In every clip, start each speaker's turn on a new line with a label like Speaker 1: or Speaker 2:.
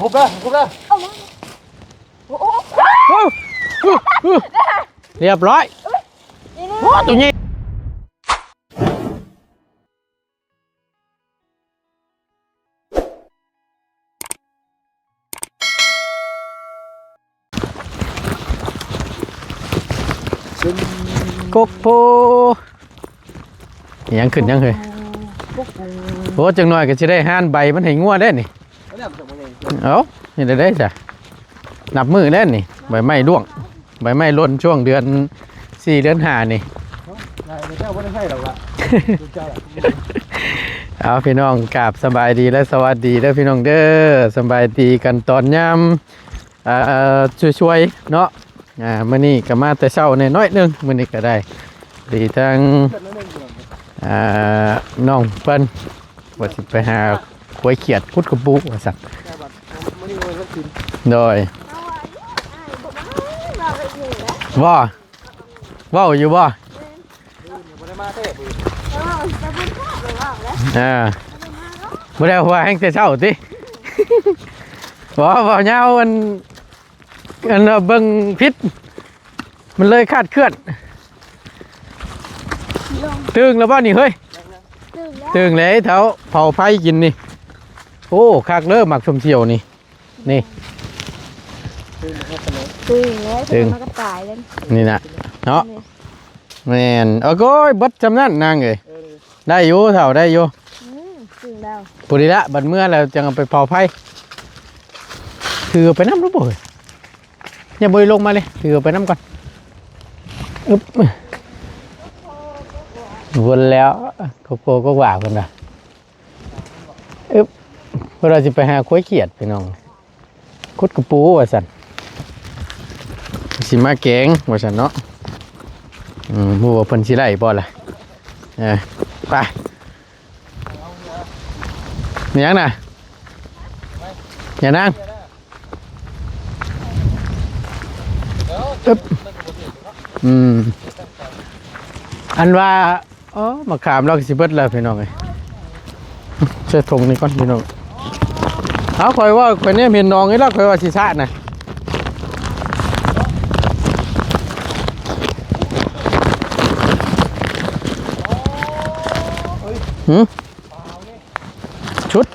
Speaker 1: คุบเด้อคุบเด้อ
Speaker 2: เอามา
Speaker 3: เรียบร้อยโอ้ตัวนี้กบโพยังขึ้นยังเคยโอ้จังหน่อยก็จะได้ห้านใบมันให้งัวได้นี่
Speaker 1: เนี่ยมันจะบ่ใหญ่
Speaker 3: เอานี่ได้ได้จ้ะนับมือได้นี่ใบไม้ร่วง ใบไม้หล่นช่วงเดือนสี่เดือนห้านี่
Speaker 1: เจ้าบ่ได้ให้หรอกละเจ้า
Speaker 3: เอาพี่น้องกราบสบายดีและสวัสดีเด้อพี่น้องเด้อสบายดีกันตอนยามอ่าช่วยๆเนาะอ่ามื้อนี้ก็มาแต่เช้าแน่น้อยนึงมื้อนี้ก็ได้ดีทั้ง
Speaker 1: อ่า
Speaker 3: น้องเปิ้นว่าสิไปหาขวยเขียดพุดกระปุกว่าซั่
Speaker 1: แค่บัดมื้อนี้มัน ก็กิน
Speaker 3: โดย
Speaker 2: เอาอะอ้ายบอกว่าเราไปอยู่แล้ว
Speaker 3: ว่าเว้าอยู่บ่
Speaker 1: บ่ได้มาแท้บ่
Speaker 2: เออจะพูดข้าวหรือว่าแล้ว
Speaker 3: อ่าบ่ได้ว่าแห่งแต่เช้าติบ่บ่ยาวอันอันเบิ่งพิษมันเลยคาดเคลื่อน
Speaker 2: ลง
Speaker 3: ตึงแล้วบ่นี่เฮ้ย
Speaker 2: ตื่นแล้ว
Speaker 3: ตึงเลยเท้าเผาไฟกินนี่ โอ้คักเริ่มหมักชมเชียวนี่ นี่
Speaker 1: คือมันก็เสนอ
Speaker 2: ตื่นแล้ว
Speaker 3: ตื่น
Speaker 2: มันก็ตายแล้ว
Speaker 3: นี่นะเนาะแม่นเอาโก้ยเบัดจำนั่นนางเอ้ย
Speaker 1: เออ
Speaker 3: ได้อยู่เท่าได้อยู่
Speaker 2: อืมตื่นแล้ว
Speaker 3: ปุริละบัดเมื่อแล้วจังเอาไปเผาไฟถือไปน้ำรู้บ่เอ้ยอย่าบ่ยลงมาเลยถือไปน้ำก่อนอึ๊บวนแล้วก็โกก็ว่าคนน่ะอึ๊บเวลาจะไปหาคุ้ยเขียดพี่น้อง คุดกระปูว่าสันสิมาแกงว่าสันเนาะอืมบัวาเพิ่นสิไล่บ่ล่ะเออไปมีหยังน่ะอย่านั่งอึ๊บอืมอันว่าอ๋อมาขามเราก็สิเบิดแล้วพี่น้องเอ้ยเสื้อทงนี่ก่อนพี่น้อง เอาคอยว่าคนนี้เห็นน้องนี่แล้วคอยว่าสิชานะหืมชุด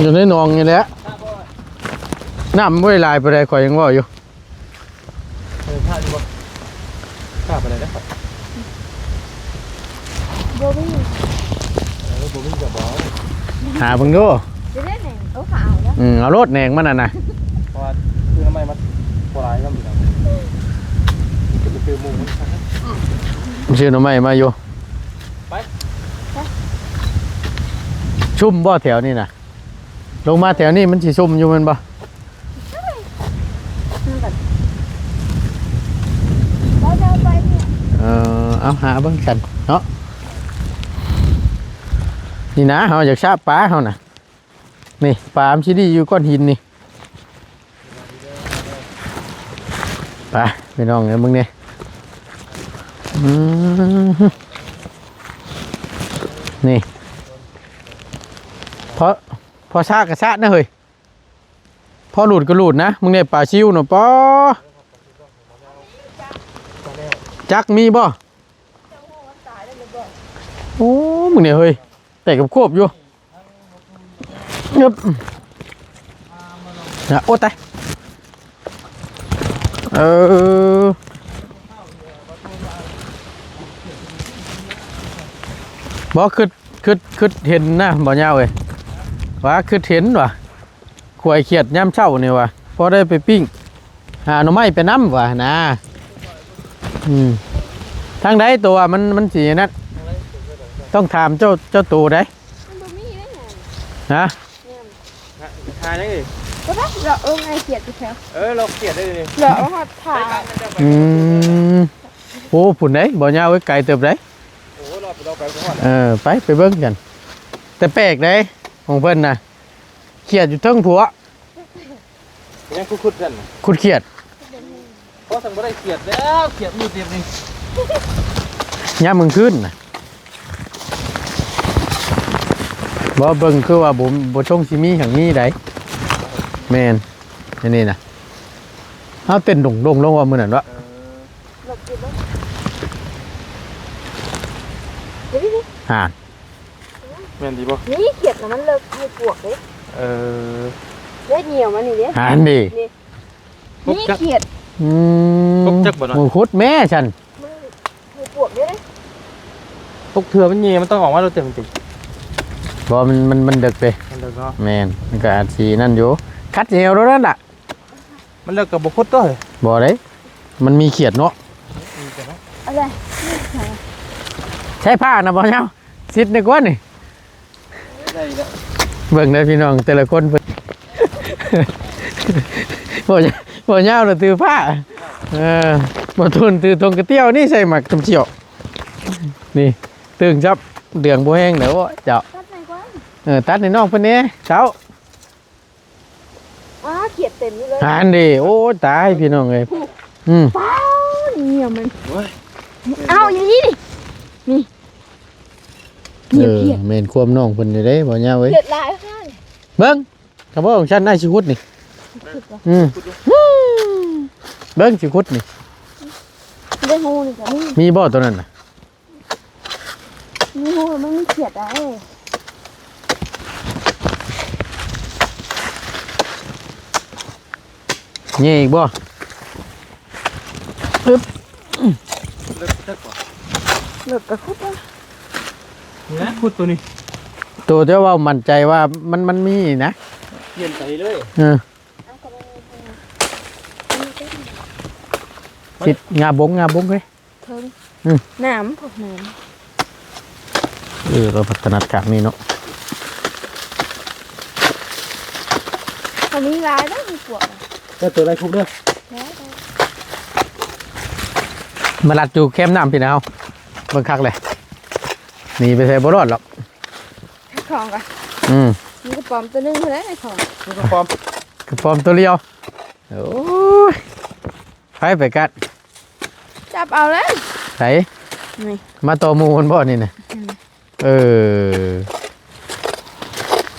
Speaker 3: อยู่ในหนองนี่แหละน้ำไม่ลายไปเลยคอยยังว่าอยู่
Speaker 1: เออข้าดีบ่ข้าไปเลยนะครับ
Speaker 2: โบวี่
Speaker 1: เออบ่มีก็บ่
Speaker 3: หาเบิ่งดู
Speaker 2: จะได้ไหนเอาขาวแล้ว
Speaker 3: อืมเอารถแหนงมันน่ะนะ
Speaker 1: เพราะว่าคือทำไมมันบ่หลายก็มีครับจะไปซื้อหมูมันครับ
Speaker 3: ชื่อหน่อไม้มาอยู่
Speaker 1: ไป
Speaker 3: ชุ่มบ่แถวนี่นะลงมาแถวนี้มันสิชุ่มอยู่แมันบ่
Speaker 2: นั่นก่อนเราจะเอาไปเนี่ย
Speaker 3: เออเอาหาเบิ่งกันเนาะ นี่นะเฮาอยากชาบปลาเฮาน่ะนี่ปลามชิดีอยู่ก้อนหินนี่ไปพี่น้องเอ้ยมึงเนี่ยนี่พอพอชากกระชากนะเฮ้ยพอหลุดก็หลุดนะ มึงเนี่ยปลาชิวเนาะปอจักมีบ่โอ้มึงเนี่ยเฮ้ย แต่กับควบอยู่เงบนะโอ้ตายเออบ่คือคือคือเห็นนะบ่ยาเว้ยว่าคือเห็นว่ะขวายเขียดย่ำเช่านี่ว่ะพอได้ไปปิ้งหาหน่อไม้ไปน้ำว่ะนะอืมทางใดตัวมันมันสีนั่น ต้องถามเจ้าเจ้าตัวได้
Speaker 2: มันโบวี่ได้ไง
Speaker 3: นะ
Speaker 2: เนี่ย
Speaker 1: ทายได้ดิ
Speaker 2: ก็ได้เราเออไงเกียดอยู่แถว
Speaker 1: เออเราเกลียดได้ดิ
Speaker 2: เราเอาหัดถ่าย
Speaker 3: อืมโอ้ผุนได้บ่ยาวไว้ไกลเติบได้
Speaker 1: โอ้เราเราไปก่อน
Speaker 3: เออไปไปเบิ่งกัน แต่แปลกได้ของเพิ่นน่ะเขียดอยู่เทิงผัว
Speaker 1: ยังคุดๆกัน
Speaker 3: ขุดเขียด
Speaker 1: เพราะสั่งบ่ได้เกลียดแล้วเกลียดอยู่เต็มนี่
Speaker 3: ย่ามมึงขึ้นน่ะ บ่เบิ่งคือว่าบ่บ่ชงสิมีหังนี้ได้แม่นอันนี้น่ะเอาเต้นดงดงลงว่ามื้อนั้นวะ
Speaker 1: เออ
Speaker 2: หลบอยู่บ้างเดี๋ยวนี่
Speaker 3: ห่า
Speaker 1: แม่นดีบ่
Speaker 2: นี่เขียดนะมันเลิกให้ปวกเลย
Speaker 1: เออ
Speaker 2: เล่เหนียวมันนี่เนี่ย
Speaker 3: ห่านดิ
Speaker 1: ปุ๊บ
Speaker 2: นี่
Speaker 1: จัก
Speaker 2: เขียด
Speaker 3: อืม
Speaker 1: ตกจักบ่น่ะ
Speaker 3: โอ้คุดแม่ฉัน
Speaker 2: มันให้ปวกด้วยนะ
Speaker 1: พวกเถื่อมันเย่มันต้องออกมาเราเต็มจริง
Speaker 3: บ่มันมันมันดึกเด้
Speaker 1: มันเลิกเนาะ
Speaker 3: แม่นมันก็อาจสินั่นอยู่คัดเหวแล้วนั่นน่ะ
Speaker 1: มันเลิกกับบุคคลตัวเลย
Speaker 3: บ่ได้มันมีเขียดเนาะ
Speaker 2: อะไร
Speaker 3: ใช้ผ้านะบ่เนาสิดในกว่านี่
Speaker 1: ได้แล้ว
Speaker 3: เบิ่งได้อพี่น้องแต่ละคนเพิ่น บ่ยบ่ยาวน่ะตือผ้าเออบ่ทุนตือทงกระเตี้ยวนี่ใส่หมักจำเจียวนี่ตึงจับเดืองบ่แห้งเด้อเจ้า ออตัดให้น้องเพิ่นแหน่เช้า
Speaker 2: อ้าเขียดเต็มอยู่เลย
Speaker 3: หานดิโอ้ตายพี่น้องเอ้ยอืม
Speaker 2: ป้าวเหนียวมัน
Speaker 1: โอ้ย
Speaker 2: เอาอย่างนี้ดินี่เหนี
Speaker 3: เอ
Speaker 2: ยว
Speaker 3: อ
Speaker 2: เขียด
Speaker 3: แม่นความน้องเพิ่นอยู่เด้บ่ยาวเว้ย
Speaker 2: เขียดลายข้าง
Speaker 3: เบิ่งกระบอกของฉันได้สิคุดนี่อืมเบิ่งสิคุดนี่
Speaker 2: ได้หูนี่จ้ะนี่
Speaker 3: มีบ่ตัวนั้นน่ะ
Speaker 2: มีหูมันมีเขียดอะไร
Speaker 3: นี่อีกบ่
Speaker 1: เลิกจักบ่
Speaker 2: หลุดกระคุดเลย
Speaker 1: นี่นะพูดตัวนี้
Speaker 3: ตัวที่ว่ามั่นใจว่ามันมันมีนะ
Speaker 1: เปลี่ยนใจเลย
Speaker 3: เออสิงาบงงาบงเฮ้ย
Speaker 2: เทิง
Speaker 3: อืม
Speaker 2: น้ำพวกน้
Speaker 3: เออเราพัฒนาการนี่เนาะำ
Speaker 2: อันนี้ลายได้มีปวก
Speaker 1: ได้ตัวอะไรคุกเด้อ
Speaker 2: แล้วได้
Speaker 3: มาลัดอยู่แคมน้ำพี่นาวเบิ่งคักเลยหนีไปใส่บ่รอดหรอก
Speaker 2: ของกัน
Speaker 3: อืม
Speaker 2: มีกระป๋อมตัวหนึงเท่านั้นไอ้ของ
Speaker 1: นี่ก็ความ
Speaker 3: กระปอมตัวเดียวโอ้ยไปไปกัด
Speaker 2: จับเอาเลย
Speaker 3: ไส
Speaker 2: นี่
Speaker 3: มาตัวหมูมันบ่นี่นะ
Speaker 2: อืม
Speaker 3: เออ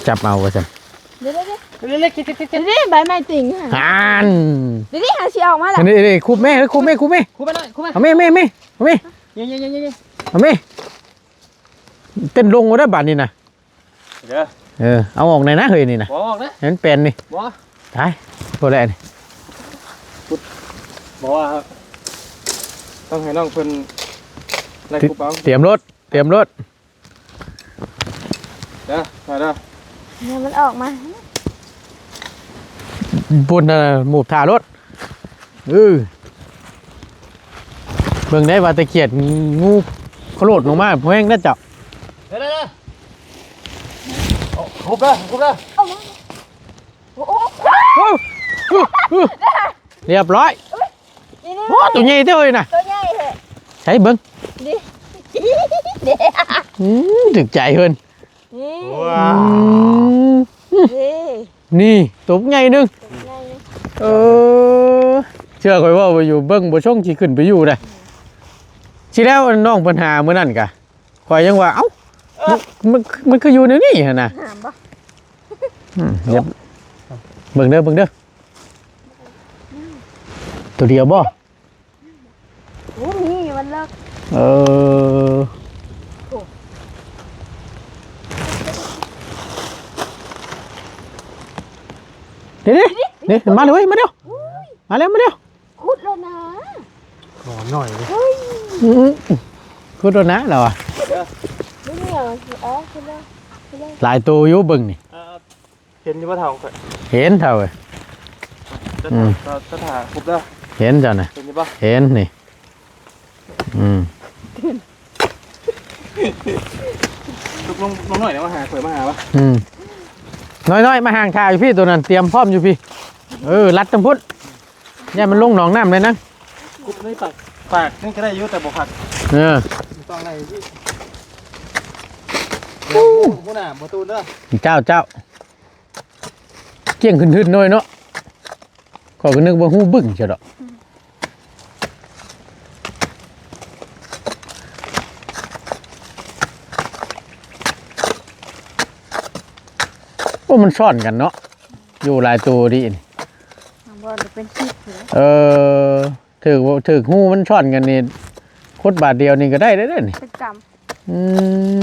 Speaker 3: จับเอาว่าซั่น
Speaker 2: เดี๋ยว เดี๋ยวเดี๋ยว
Speaker 1: เล็กๆคิดๆ
Speaker 2: เดี๋ยวเดี๋ยวใบไม้ติ่งค่ะ
Speaker 3: หาน
Speaker 2: เดี๋ยวนี้หาชีออกมาแล้ว
Speaker 3: นี่นี่คุบแม่คุบแม่คุบแม่
Speaker 1: คุกไปหน่อยคุกไป
Speaker 3: เอาแม่แม่แม่เอาแม่
Speaker 1: เย้ๆๆๆ
Speaker 3: เอาแม่เต้นลงก็ได้บัดนี่นะ
Speaker 1: เดี๋ยว
Speaker 3: เออเอาออกในอยนะเฮ้ยนี่นะ
Speaker 1: บ่ออกนะ
Speaker 3: เห็นเป็นนี่
Speaker 1: บ่
Speaker 3: ตายพอแล้วนี่
Speaker 1: บอกว่าต้องให้น้องเพิ่นไล่คุกเอา
Speaker 3: เตรียมรถเตรียมรถ
Speaker 1: เด้อมาเด้อ
Speaker 2: เนี่ยมันออกมา
Speaker 3: ปุ่นน่ะหมูบถ่ารถเออเบิ่งได้ว่าตะเกียดงูเขาโลดลงมาเพราะแห้งน่าจับ
Speaker 1: เด้อเด้อเด้อเอาคุกเด้อคุกเด้อ
Speaker 2: ออกมาโอ้โห
Speaker 3: โอ้โอ้โอ้เรียบร้อย
Speaker 2: นี่นี่
Speaker 3: โอ้ตัวใหญ่เท่าเลยนะ
Speaker 2: ตัวใหญ่เหรอ
Speaker 3: ใช้เบิ่ง
Speaker 2: ดิเดี๋ยว
Speaker 3: อืมถึกใจเพิ่น
Speaker 2: นี่
Speaker 1: ว้า
Speaker 3: อืม
Speaker 2: นี่
Speaker 3: นี่ ตัวใหญ่หนึง
Speaker 2: ตัวใหญ่
Speaker 3: เออเชื่อข่อยว่าไปอยู่เบิ้งบ่ช่องสิขึ้นไปอยู่ได้สิแล้วน้องปัญหามื้อนั้นกะข่อยยังว่าเอ้ามันมันมันคืออยู่ในนี่หั่นน่ะ
Speaker 2: หามปะ
Speaker 3: อืมเดี๋ยวเบิ่งเด้อเบิ่งเด้อตัวเดียวบ่
Speaker 2: โอ้นี่มันเลิก
Speaker 3: เออเดี๋ยว ๆเดี๋ยวมาเลยเว้ยมาเร็วมาเร็วมาเร็ว
Speaker 2: คุดแล้วนะ
Speaker 1: ขอหน่อยดิ
Speaker 2: เฮ้ย
Speaker 3: อืมคือตัวนะเราอะ
Speaker 2: นี่เหนียวสิอ๋อคุดแล้วคุดแล้ว
Speaker 3: หลายตัวอยู่เบิ่งนี่
Speaker 1: เอ่อเห็นอยู่ว่าเท่าข่อย
Speaker 3: เห็นเท่าเว้ย
Speaker 1: จะ
Speaker 3: อื
Speaker 1: ถ่าม จะถ่าคุกเด้อ
Speaker 3: เห็นจ้ะน่ะ
Speaker 1: เห็นอยู่ป่ะ
Speaker 3: เห็นนี่อืม
Speaker 1: ลุกลงลงหน่อยเดี๋ยวมาหาข่อยมาหาป่ะ
Speaker 3: อืมน้อยๆมาห่างทายอยู่พี่ตัวนั้นเตรียมพร้อมอยู่พี่ เออรัดจังพุทธอย่ามันลงหนองน้ำเลยนะ
Speaker 1: คุกนี่ปากปากนี่ก็ได้อยู่แต่บ่ผัก
Speaker 3: เออ
Speaker 1: ต้องอะไรพี่เดี๋ยวผู้หน้าประตูเด้อ
Speaker 3: เจ้าเจ้าเกี่ยงขึ้นๆหน่อยเนาะขอยก็นึกว่าหูบึ้งเชียวดอกโอ้มันซ่อนกันเนาะอยู่หลายตัวดินี่
Speaker 2: ทาง บอลเป็นชิปเลย
Speaker 3: เออถือว่าถือหูมันซ่อนกันนี่โคตรบาทเดียวนี่ก็ได้ได้เด้อนี่
Speaker 2: เป็นกรรม
Speaker 3: อื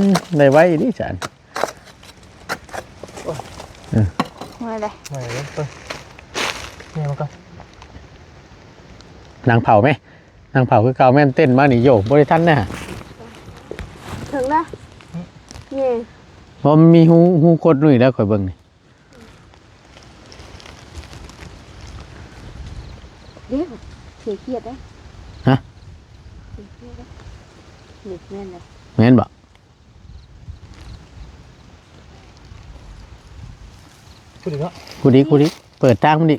Speaker 3: มได้ไว้ดิฉัน
Speaker 2: ไม่เลย
Speaker 1: ไม่เลยเปิ้ลเนี่ยมันก็
Speaker 3: นางเผาไหมนางเผาคือเก่าแม่นเต้นมานี่โยบริทันนะ
Speaker 2: ถึงนะนี่
Speaker 3: เพราะมันมีหูหูโคตรหนุ่ยแล้วข่อยเบิ่งนี่
Speaker 2: เดี๋ยว เสียเกียรติได้เสียเกียรติได้เด็กแม่นเลย
Speaker 3: แม่นบ่
Speaker 1: พูดถึงเนาะ
Speaker 3: กูดิกูดิเปิดทางมันดิ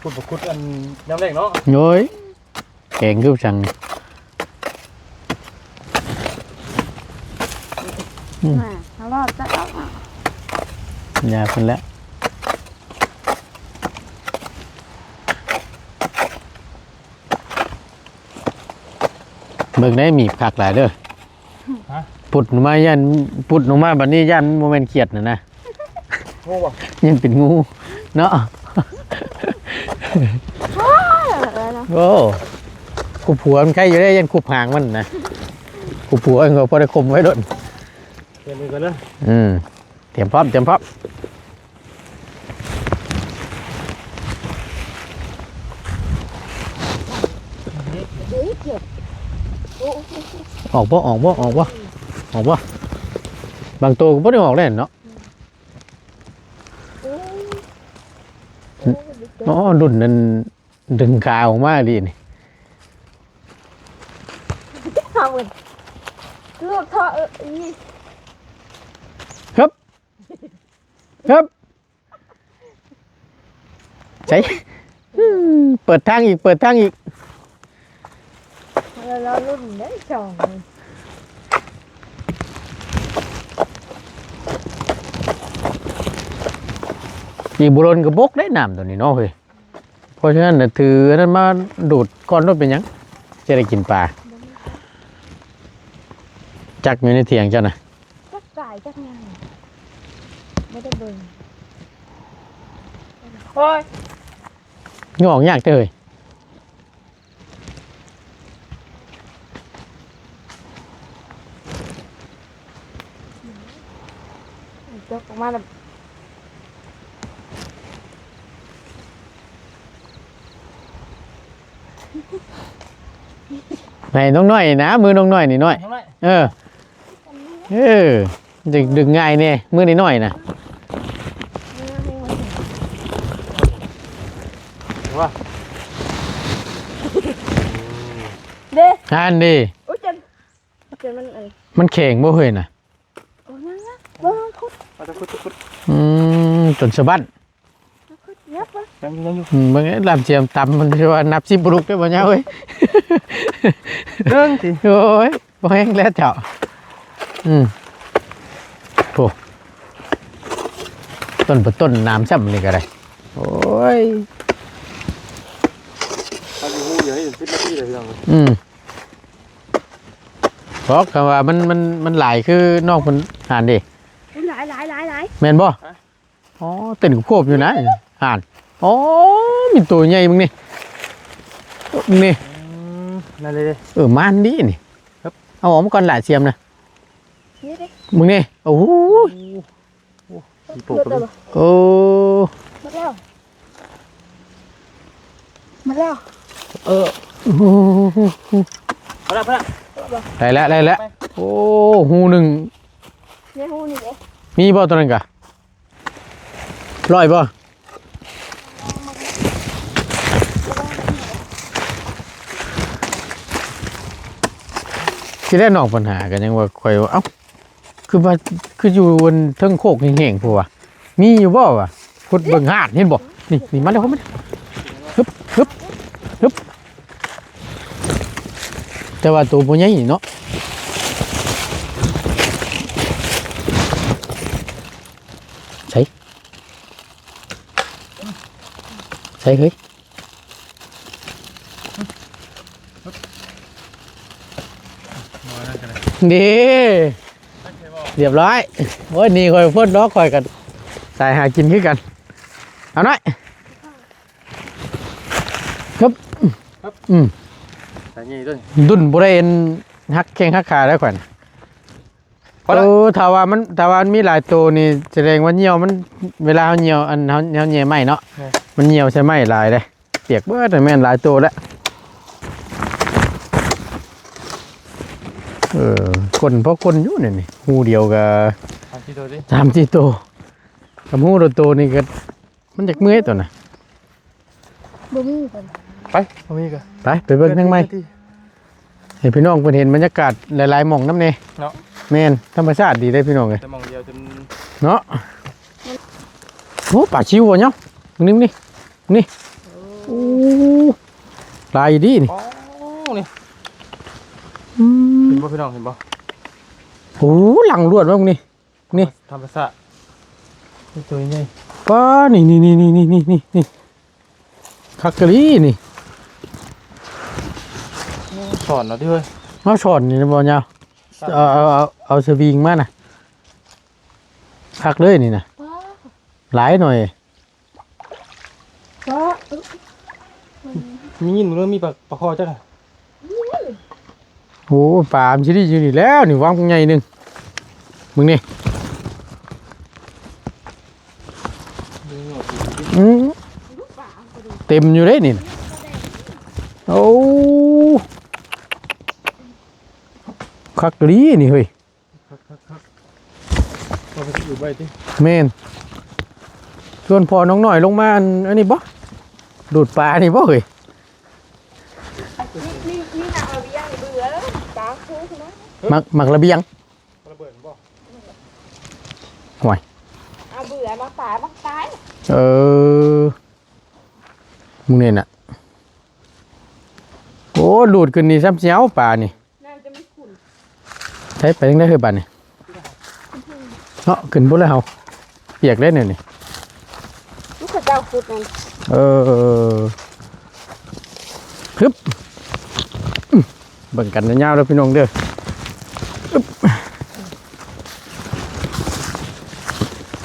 Speaker 1: พูดบอกพูดอันย้ำ แรกเนาะ
Speaker 3: โย้ยแกงคือจัง
Speaker 2: อ่าเขารอดจะเอาอะ
Speaker 3: ยาเพิ่นแล้วเบิ่งได้มีผักหลายเด้อ
Speaker 1: ฮะ
Speaker 3: ปุดหนูมายันปุดหนูมาบัดนี้ยันโมเมนต์เขียดน่ะนะ
Speaker 1: โง่ป่ะ
Speaker 3: ยันเป็นงู เนาะ
Speaker 2: อะไรนะ
Speaker 3: โอ้กูผัวมันใครอยู่ได้ยันกูหางมันนะกูผัวมันก็พอได้คมไว้โดน
Speaker 1: เรียนมือกันเลย
Speaker 3: อืมเตรียมพร้อมเตรียมพร้อม
Speaker 2: เดี๋ยวเกียรติโอ้โห
Speaker 3: ออกบ่ออกบ่ออกบ่ออกบ่บางตัวก็บ่ได้ออกเลยเนาะ
Speaker 2: โอ้โห
Speaker 3: อ๋อรุ่นนั้น ดึงขาออกมาดีนี่
Speaker 2: ทำกันลูกท่อเออนี่
Speaker 3: ครับครับใช่อืมเปิดทางอีก เปิดทางอีก
Speaker 2: เราเรารุ่นได้สองเลย
Speaker 3: อีกบุรนกับบกได้น้ำตัวนี้เนาะเฮ้ยเพ ราะฉะนั้นน่ะถืออันนั้นมาดูดก้อนรถเป็นหยังจะได้กินปลาจักอยู่ในเถียงเจ้านะ
Speaker 2: จักจ่ายจักงานไม่ได้เบิ่งโอ้ย
Speaker 3: งอกยากเด้อเฮ้ย
Speaker 2: จกออกมาแล้ว
Speaker 3: ไหนน้องน้อยนะ มือน้องน้อยนี่น้อย
Speaker 1: ทำไร
Speaker 3: เออเออดึงดึงง่ายเนี่ยมือนิดหน่อยนะ
Speaker 1: ว่า
Speaker 2: เด้
Speaker 3: ฮันดี
Speaker 2: โอ้ยจนจนมันเอ้ย
Speaker 3: มันแข็งบ่เฮ้ยนะ
Speaker 2: โอ้ยนั่งนะเบิ่งคุด
Speaker 1: เอาจะคุดคุด
Speaker 3: อืมจนสะบั้น
Speaker 2: คุดเย็บวะ
Speaker 1: ยังอยู่ยังอยู่
Speaker 3: อืมบางลำเจียมตำมันจะว่านับสิบลูกได้บ่เนี่ยเว้ย
Speaker 1: เรื่องสิ
Speaker 3: โอ้ยบ่แห้งแล้วเจ้าอืมโอ้ต้นบ่ต้นน้ำซ้ำนี่ก็ได้ โอ้ย
Speaker 1: เอาอยู่หูอย่าให้เห็นสิบนาทีเลยพี่น้อง
Speaker 3: อืมบอกคำว่ามันมันมันหลายคือนอกมันอ่านดิ
Speaker 2: หลายหลายหลายหลาย
Speaker 3: แม่นบ่ อ๋อเต้นกับโคบอยู่นะ อ่านอ๋อมีตัวใหญ่มึงนี่มึงนี่
Speaker 1: นั่นเลยเลย
Speaker 3: เออมานดีนี่
Speaker 1: ครับ
Speaker 3: เอาออกมาก่อนหลายเสียมนะ
Speaker 2: นี่ดิ
Speaker 3: มึงนี่โอ้โห
Speaker 1: สีโป่งกัน
Speaker 3: โอ้
Speaker 2: มาแล้วมาแล้ว
Speaker 3: เออโอ้โห
Speaker 1: เอาละเพื่อน
Speaker 3: ได้แล้วได้แล้วโอ้หูหนึ่ง
Speaker 2: นี่หูนี่เด้
Speaker 3: มีบ่ตัวนั้นกะร้อยบ่ ที่แรกนอกปัญหากันยังว่าข่อยว่าเอ้าคือว่าคืออยู่บนเทิงโคกแห่งๆพวมีอยู่บ่วะพุดเบิ่งหาดเห็นบ่นี่นี่มาแล้วครัมัฮึบฮึบฮึบแต่ว่าตัวบ่ใหญ่เนาะใช่ใช่เฮ้ย ดีเรียบร้อยโอ้ยนี่คอยพ่นล้อคอยกันใส่หากินขึ้นกัน เอาหน่อยครับอืม
Speaker 1: แต่นี่ด้วย
Speaker 3: ดุนบริเวณฮักแข้งฮักขาได้ขวัญ
Speaker 1: พอแล้ว
Speaker 3: เออถ้าว่ามันถ้าว่ามันมีหลายตัวนี่แสดงว่าเหนียวมันเวลาเขาเหนียวอันเขาเขาเหนียวไหมเนาะมันเหนียวใช่ไหมหลายเลยเปียกเบิดแต่แม่นหลายตัวแล้ว เออคนเพราะคนอยู่เนี่ยนี่หูเดียวกับ
Speaker 1: ทำที่ตัวดิ
Speaker 3: สามสี่ตัวกับหูตัวโตนี่ก็มันจากเมื่อยตัวน่ะ
Speaker 2: บ่มีเพิ่น
Speaker 1: ไปเอามีกัน
Speaker 3: ไปไปเบิ่งทั้งไม้ให้พี่น้องเพิ่นเห็นบรรยากาศหลายๆหม่องน้ำเน่
Speaker 1: เนาะ
Speaker 3: แม่นธรรมชาติดีได้พี่น้องเลย
Speaker 1: จะมองเดียวจน
Speaker 3: เนาะโอ้ป่าชิวอะเนาะมึงนี่มึงนี่มึงนี่โอ้ลายดีนี่
Speaker 1: อ๋อนี่
Speaker 3: อื
Speaker 1: เห็
Speaker 3: ม
Speaker 1: นบ่พี่น้องเห็นบ่
Speaker 3: โอ้หลังรวดมั้งนี่นี่
Speaker 1: ทำภาษานี่ตัวนี้
Speaker 3: ป้านี่นี่นี่นี่นี่นี่นี่นี่คักกะลีนี่
Speaker 1: สอนเราด้วย
Speaker 3: มาสอนนี่นะบ่ยาวเอาเอาเอาเอาสวิงมาน่ะคักเลยนี่น่ะ
Speaker 2: ป้า
Speaker 3: หลายหน่อย
Speaker 2: ป้า
Speaker 1: มียินเรื่องมีปลาปลาคอจ้ะ
Speaker 3: โอ้ป่ามนชิไดีอยู่นี่แล้วนี่วางใหญ่หนึงมึงนี่อืมเต็มอยู่เลยนี่น่ะโอ้คักกะลีนี่เฮ้ย
Speaker 1: เราไปอยู่ใบที่
Speaker 3: แม่นชวนพอน้องหน่อยลงมาอันอันนี้บ่ดูดปลานี่บ่เฮ้ย
Speaker 2: นี่นี่นี่น่ะเอาเบี้ยงเบื่อแล้วตาคือใช่ไห ม
Speaker 3: มักมักระเบียง
Speaker 1: ระเบิดบ่
Speaker 2: เอาเบื่อมาตายมาตาย
Speaker 3: เออมึงเนี่ยน่ะโอ้ดูดขึ้นนี่ซ้ำเสียวปลานี่
Speaker 2: น้ำจะไม่ขุ่น
Speaker 3: ใช้ไปยังได้เฮ้ยปลานี่เนาะขึ้นบุแล้วเฮาเปียกได้เนี่ยนี่
Speaker 2: ลูกกระเจ้าขุดนั่น
Speaker 3: เออฮึบอื้อเบิ่งกันยาวๆแล้วพี่น้องเด้ออึ๊บอ่า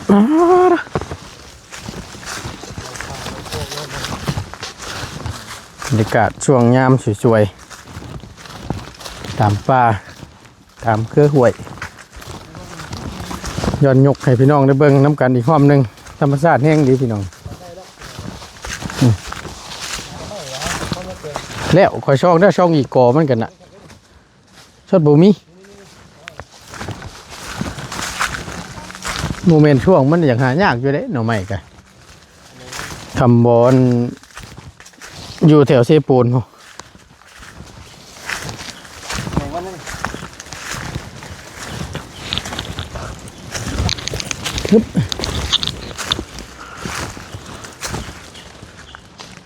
Speaker 3: บรรยากาศช่วงยามสวยๆตามป่าตามเครือห่วยย้อนยกให้พี่น้องได้เบิ่งน้ำกันอีกรอบหนึ่งธรรมชาติแห้งดีพี่น้อง แล้วคอยช่องได้ช่องอีกกอมันกันนะชดบุมี โมเมนต์ช่วงมันอยากหายากอยู่เด้หน่อไม้กันทำบอลอยู่แถวเซปูนพอ
Speaker 1: ไหนวันนี้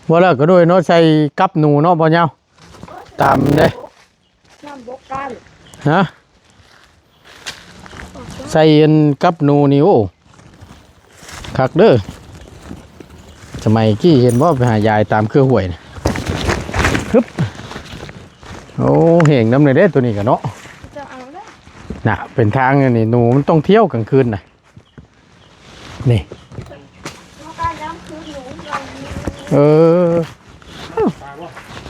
Speaker 3: ว่าแล้วก็ด้วยเนาะใส่กับหนูเนาะพ่อเจ้าตามเด้
Speaker 2: น้ำบกกัน
Speaker 3: ฮะ ใส่อันกับหนูนี่โอ้คักเด้อสมัยกี้เห็นว่าไปหายายตามเครือห่วยนะฮึบโอ้เห็งน้ำเลยเด้ตัวนี้กันเนาะ
Speaker 2: จะเอาแล้ว
Speaker 3: น่ะเป็นทางอันนี่หนูมันต้องเที่ยวกลางคืนนะนี่
Speaker 2: ลูกการน้ำคือหนูเรา
Speaker 3: เออ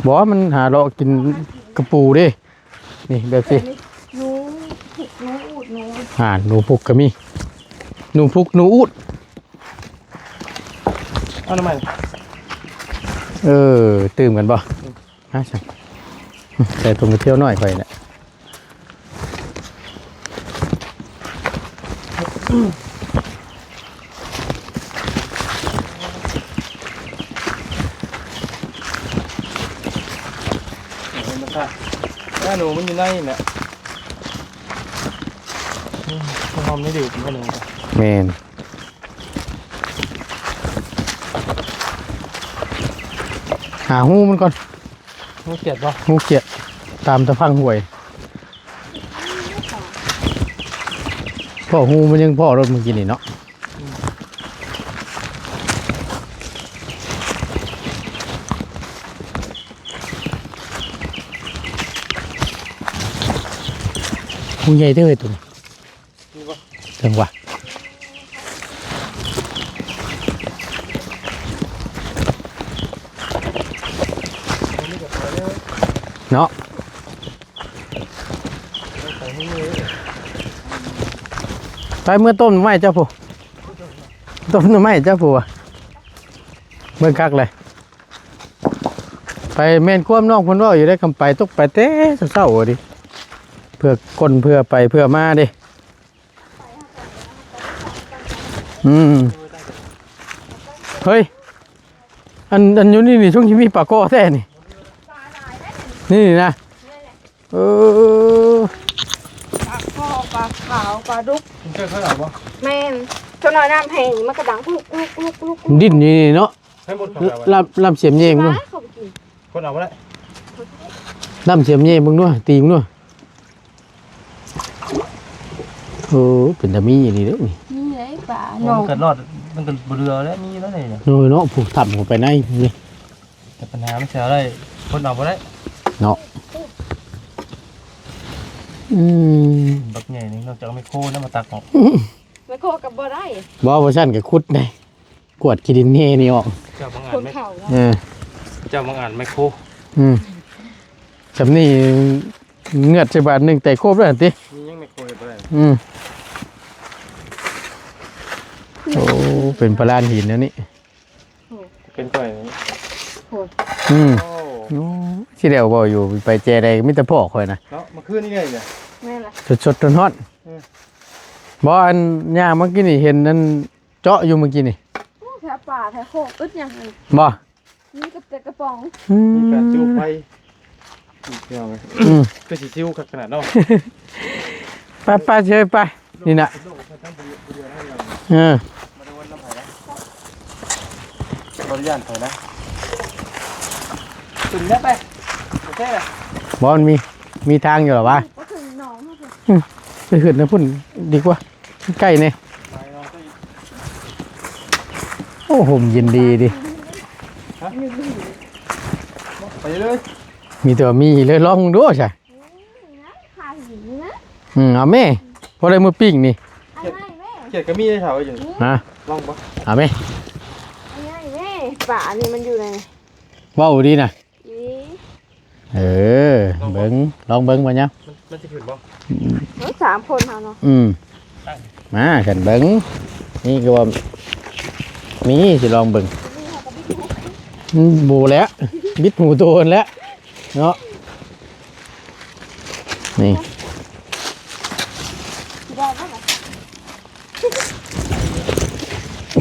Speaker 3: บอกว่ามันหาเราะกินกระปูเดินี่แบบสิ
Speaker 2: หนูผิดหนูอูดหนู
Speaker 3: อ่าหนูพุกก็มีหนูพุกหนูอุด
Speaker 1: เอาทำไม
Speaker 3: เออ ตื่มกันบ่ฮะใช่ใส่ถุงไปเที่ยวหน่อยไปเนี่ย
Speaker 1: ธรรมชาติแม่หนูมันอยู่ในนี่แหละอืมมันห ทำไม่ดีผมก็เลย
Speaker 3: แมนหาหูมันก่อน
Speaker 1: รู้เกียดปะ
Speaker 3: หูเกียดตามตะพังห่วยพ่อหูมันยังพ่อรถเมื่อกี้นี่เนาะหูใหญ่เด้อตัว
Speaker 1: ไป
Speaker 3: เมื่อต้นไม้เจ้าผู้ต้นไม้เจ้าผู้เบิ่งคักเลยไปแม่นควมน้องเพิ่นว่าอยู่ได้คำไปตกไปเต้เศร้าดิเพื่อคนเพื่อไปเพื่อมาดิอืมเฮ้ยอันอันอยู่นี่นี่ช่วงที่มีปาโก้แท้นี่นี่นะเออ
Speaker 2: ปลาคอปลาขาวป ลาดุก
Speaker 1: มึงเจอเขาหรอบ่
Speaker 2: แม่นจนหน่อยน้ำแห้งมันกระดังลุกลุกลุกลุก
Speaker 3: ดิ้นอยู่นี่เนาะ
Speaker 1: ให้หมดของเรา
Speaker 3: ลำลำเสียมเย่มึง
Speaker 2: ป
Speaker 3: ด้ว
Speaker 2: ลายเขาไปกิน
Speaker 1: คนเอาบ่ได้
Speaker 3: ลำเสียมเย่มึงด้วยตีมึงด้วยโอ้เป็นตามีอย่างนี้เด้อนี่
Speaker 2: นี่เลยปลาห
Speaker 1: มัน
Speaker 2: นอง
Speaker 1: เกิดรอดมันเกิดเรือแล้วมีแล้วนี่
Speaker 3: โน้ยเนาะผูกถับเข้าไปในนี่
Speaker 1: แต่ปัญหาไม่ใช่อะไรคนเอาบ่ได้
Speaker 3: เนาะอืม
Speaker 1: บักใหญ่นี่นอกจากไม่โค่นแล้วมาตักออก
Speaker 2: ไม่โคกับบ่ได้
Speaker 3: บ่ว่าซั่นก็ขุดได้กวดขี้ดินเน่นี่ออก
Speaker 1: เจ้าบางอ่า
Speaker 2: คนน
Speaker 1: ไม่
Speaker 2: เข่าแล้ว
Speaker 3: เออ
Speaker 1: เจ้าบางอ่านไม่โค
Speaker 3: อืมสำนี่เงือดใส่บาทหนึงแต่โครบแล้วหั่นติ
Speaker 1: มียังไม่โคเลยบ่ได้
Speaker 3: อืมโอ้เป็นปลาลานหินแล้วนี่
Speaker 1: เป็นก้อยนี่
Speaker 3: อืม
Speaker 1: โอ้
Speaker 3: โอ้ที่เดียวบ่อยู่ไปแจใดก็มีแต่พ่อข่อยนะ
Speaker 1: เนาะมาคืนนี่ไงเนี่ย
Speaker 2: แม่นละ
Speaker 3: สดสดๆร้อน
Speaker 1: อืม
Speaker 3: ๆบ่อันย่าเมื่อกี้นี่เห็นนั่นเจาะอยู่เมื่อกี้นี่
Speaker 2: แถวป่าแถวโคกอึดยังไง
Speaker 3: บ่
Speaker 2: นี่กับแต่กระป๋อง
Speaker 3: อื
Speaker 1: มีการจู
Speaker 3: ม
Speaker 1: ไฟอีกเดียวไง
Speaker 3: อืม
Speaker 1: ก็สิจิ้วขนาดเนาะ
Speaker 3: ไปไปเชยไปนี่น่ะเออ
Speaker 1: มาดูวันน้ำไผ่นะบริยานไผ่นะถึงได้ไปโอเคเลย
Speaker 3: บ่มันมีมีทางอยู่หรอวะ ไปขึ้นนะพุ่นดีกว่า ใกล้นี่
Speaker 1: ไปเนาะก็อีก
Speaker 3: โอ้โหมเย็นดีดิ
Speaker 1: ไปเลย
Speaker 3: มีแต่ว่ามีเลยลองดูใช่
Speaker 2: นะขาหินนะ
Speaker 3: อืมเอาแม่พอได้มือปิ้งนี่
Speaker 2: ไอ้ไงแม่
Speaker 1: เกียดก็มีได้เถาอยู่
Speaker 3: ฮะ
Speaker 1: ลองปะ
Speaker 3: เอาแม่
Speaker 2: ไอ้ไงแม่ป่านี่มันอยู่ไหน
Speaker 3: เว้าวดีนะ
Speaker 2: อี
Speaker 3: เออเบิ้งลองเบิ้งมาเนี่ย
Speaker 1: มันมันจะขึ้นปะ
Speaker 2: ทั้งสามคนเขาเนาะ
Speaker 3: อืมมากันเบิ้งนี่ก็ว่ามีสิลองเบิ้งอืมบูแล้ว บิดหูโตนแล้ว เนาะนี่
Speaker 2: ที่ได้ป่ะ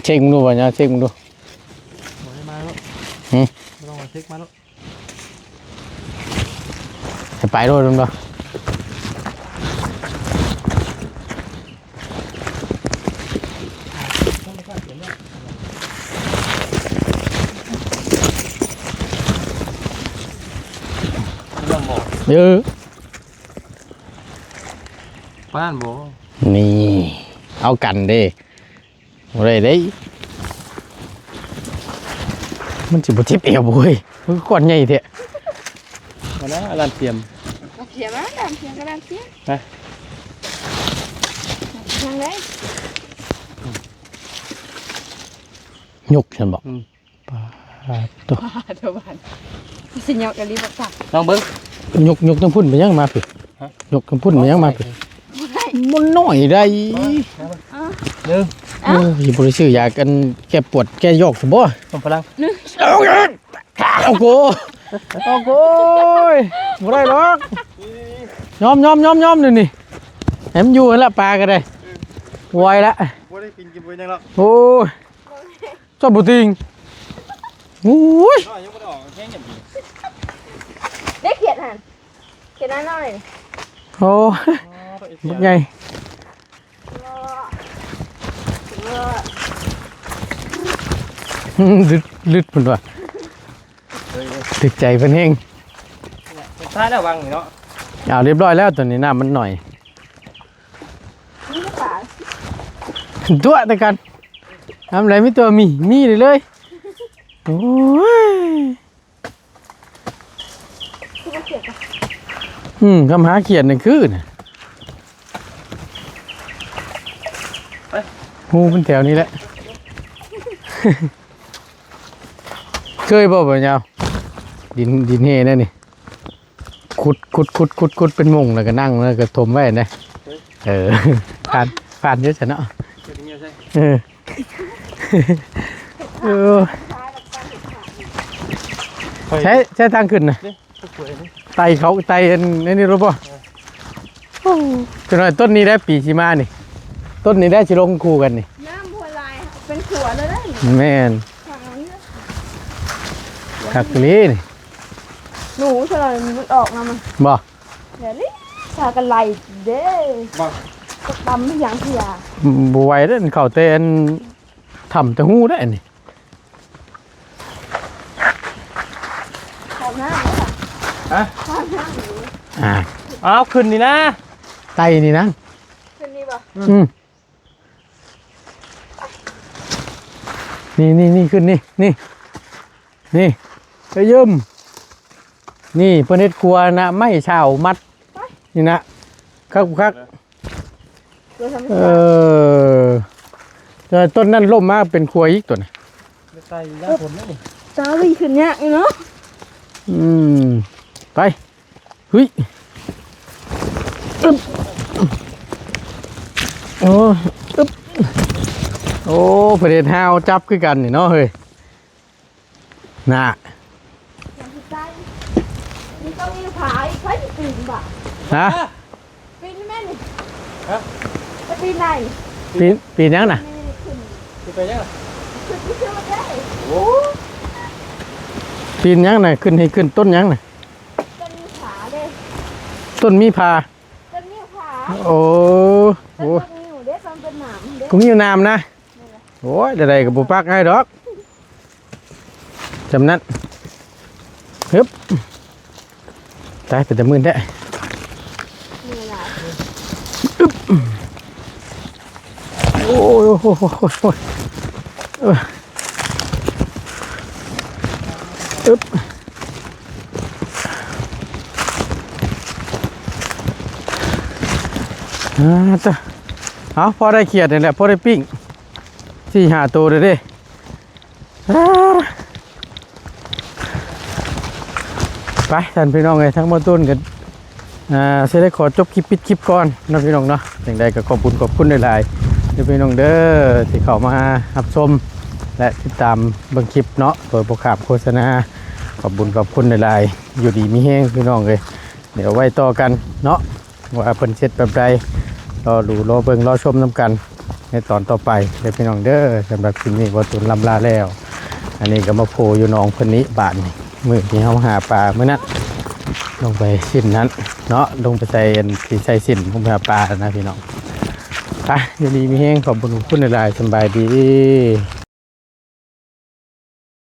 Speaker 3: เช็คมึงดูว่าเนี่ยเช็คมึงดู
Speaker 1: หมดมาแล้ว
Speaker 3: หืม
Speaker 1: ไม่ต้องมาเช็คมาแล้ว
Speaker 3: ให้ไปด้วยมั้งบ่
Speaker 1: เรื่องบอก
Speaker 3: เออ
Speaker 1: บ้านบอก
Speaker 3: นี่ เอากันเด้อะไรได้ มันสิบ่ทิบเอวบ่เว้ยมันก้อนใหญ่แท้
Speaker 1: มานะอาจารย์เตรียม
Speaker 2: เสียมั้ยดำเสียก็ดำเสีย
Speaker 1: ไป
Speaker 2: ยังไง
Speaker 3: ยกฉันบอก
Speaker 1: อืม
Speaker 3: ปาดตัว
Speaker 2: เดี๋ยวบ้านสิยอกกันรีบตัก
Speaker 1: ลองเบิ้ง
Speaker 3: ยกยกน้ำพุ่นไปยังมาผิด
Speaker 1: ฮะ
Speaker 3: ยกน้ำพุ่นไปยังมาผิดมันน้อยได้
Speaker 1: หนึ่ง
Speaker 3: เออสิบ่ได้ซื้อยากันแก้ปวดแก้ยอกซะบ่
Speaker 1: ส่งพลัง
Speaker 3: เอาเอาโกเอาโกยบ่ได้หรอกยอมยอมยอมยอมนี่นี่ให้มันอยู่นั่นละปลาก็ได้ไวละ
Speaker 1: ว่าได้กินกินไปยังหรอก
Speaker 3: โอ้ยเจ้าบุติงโอ้ย
Speaker 1: น้อยยังไม่ได้ออกแค่อย่างนี้
Speaker 2: ได้เขียนหัน เขียนหน้าหน่อย
Speaker 3: โอ้ยบักใหญ่อืมลึดลึดเพิ่นว่าตึกใจเพิ่นเฮง
Speaker 1: ท้ายแล้ววางเนาะ
Speaker 3: เอาเรียบร้อยแล้วตัวนี้น้ำมันหน่อย
Speaker 2: นี่ก็ป่า
Speaker 3: ตัวแต่กันทำอะไรไม่ตัวมีมีเลยเลยโอ้ย อืมคำหาเขียดนี่คือนะหูเป็นแถวนี้แหละ เคยบ่บ่ยาวดินดินเฮนั่นนี่ขุดขุดขุดขุดขุดเป็นมุงแล้วก็นั่งแล้วก็ทมไว้นะเออผ่านผ่านเยอะจังเนาะ
Speaker 1: เอ
Speaker 3: อใช้ใช้ทางขึ้นนะ ไตเขาไตอันอันนี้รู้ป่ะจะหน่อยต้นนี้ได้ปีชิมานี่ ต้นนี้ได้ชิลงคู่กันนี่
Speaker 2: น้ำพัวลายเป็นขัวเลยได้
Speaker 3: แม่น
Speaker 2: ฝั่งนี้นะ
Speaker 3: คักลีนี่
Speaker 2: หนูเฉลยมันออกมามัน
Speaker 3: บ่
Speaker 2: เดี๋ยวนี้ชากันไหลเด้
Speaker 1: บ้า
Speaker 2: ตกดำไม่ยังเสีย
Speaker 3: บไหวเด้อเขาเตอันทำแต่หูได้นี่
Speaker 2: ขอบหน้าเลยค่ะ
Speaker 1: ฮะ
Speaker 2: ขอบหน้าหนู
Speaker 3: อ่า
Speaker 1: อ้าวขึ้นนี่นะ
Speaker 3: ไตนี่นะ
Speaker 2: เป็นนี่ป่ะ
Speaker 3: อืมนี่นี่นี่ขึ้นนี่นี่นี่ไปยืมนี่เพื่อนเฮ็ดครัวนะไม่เช่ามัด นี่นะคักคัก
Speaker 2: ตัวทำให้
Speaker 3: เออแต่ต้นนั้นล่มมากเป็นครัวอีกตัวนะ
Speaker 1: ไม่ใส่ยาผลนั่นนี่
Speaker 2: ตาวีขึ้นเนี่ยเนาะ
Speaker 3: อืม ไปหุยอึ๊บโอ้อึ๊บโอ้ประเด็นห้าวจับคือกันนี่เนาะเฮ้ยน่ะ
Speaker 2: ยังที่ใต้นี่ต้องมีผาอีกใครจะปีนบ่ะ
Speaker 3: นะ
Speaker 2: ปีนแม่นี่จะปีนไหน
Speaker 3: ปีนปีนยังน่ะ
Speaker 2: นี่ขึ้น
Speaker 1: จะไปยังไง
Speaker 2: ขึ้นที่เชื่อมาได้
Speaker 1: โอ้
Speaker 3: ปีนยังน่ะขึ้นให้ขึ้นต้นยังน่ะ
Speaker 2: ต้นมีผาเด้
Speaker 3: ต้นมีพา
Speaker 2: ต้นมีผา
Speaker 3: โอ้
Speaker 2: ต้
Speaker 3: โห
Speaker 2: นมีอยู่เด้ต้นเป็นหนามเด้
Speaker 3: กูมีอยู่น้ำนะโอ้ยเดี๋ยวใดกับบุปักให้ดอกจำนั้นฮึบตายเป็นแต่มื่นได้
Speaker 2: นี่แหละ
Speaker 3: โอ้ยโอ้โหโอ้โหโอ้ยเอออึ๊บ อ่าจ้ะเอาพอได้เขียดนี่แหละพอได้ปิ้งสี่หาตัวเลยด้อ่าไปท่านพี่น้องเลยทั้งมดต้นกันอ่าเสได้ขอจบคลิปปิดคลิปก่อนนะพี่น้องเนาะอย่างใดก็ขอบคุณขอบคุณหลายๆเดี๋ยวพี่น้องเด้อที่เข้ามารับชมและติดตามบิ่งคลิปเนาะโดยปรขามโฆษณาขอบบุญขอบคุณหลายๆอยู่ดีมีแห้งพี่น้องเลยเดี๋ยวไว้ต่อกันเนาะ ว่าเพิ่นเช็ดแบบใดรอดูรอเบิ่งรอชมน้ำกัน ในตอนต่อไปเดี๋ยวพี่น้องเด้อสำหรับคลิปนี้วัตุนลำลาแล้ว อันนี้ก็มาโผล่อยู่น้องเพิ่นนี้บาทนี่มือที่เฮาหาปลาเมื่อนั้นลงไปสิ้นนั้น เนาะลงไปใส่อันที่ใส่สิ้นลงไปหาปลานะพี่น้องไปอยู่ดีมีแห้งขอบคุณคุณหลายสบายดี